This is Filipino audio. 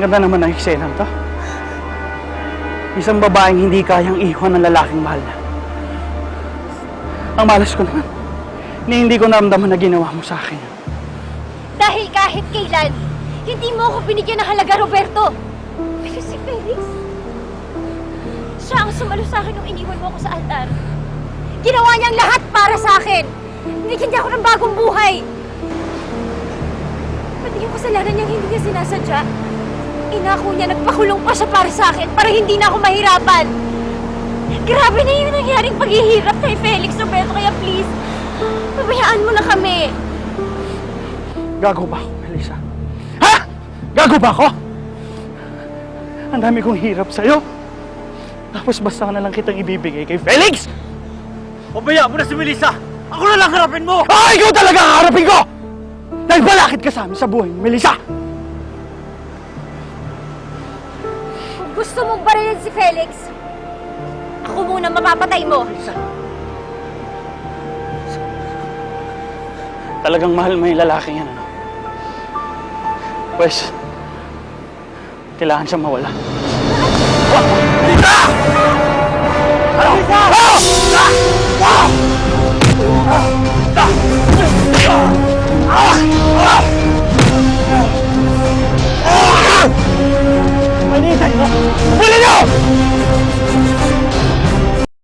ganda naman ng eksena to. Isang babaeng hindi kayang iwan ng lalaking mahal niya. Ang malas ko naman, ni hindi ko naramdaman na ginawa mo sa akin. Dahil kahit kailan, hindi mo ako binigyan ng halaga, Roberto. Pero si Felix, siya ang sumalo sa akin nung iniwan mo ako sa altar. Ginawa niyang lahat para sa akin. Binigyan niya ako ng bagong buhay. Pati yung kasalanan niyang hindi niya sinasadya. Inako niya, nagpakulong pa siya para sa akin para hindi na ako mahirapan. Grabe na yung nangyaring paghihirap kay Felix, Roberto. Kaya please, pabayaan mo na kami. Gago ba ako, Melissa? Ha? Gago ba ako? Ang dami kong hirap sa'yo. Tapos basta ka na lang kitang ibibigay kay Felix! Pabaya mo na si Melissa! Ako na lang harapin mo! Ah, ikaw talaga ang harapin ko! Dahil balakid ka sa amin sa buhay ni Melissa! Gusto mong barilin si Felix, ako muna mapapatay mo. Talagang mahal mo yung lalaki yan, ano? Pwes, kailangan siya mawala. Ah! Ah! up!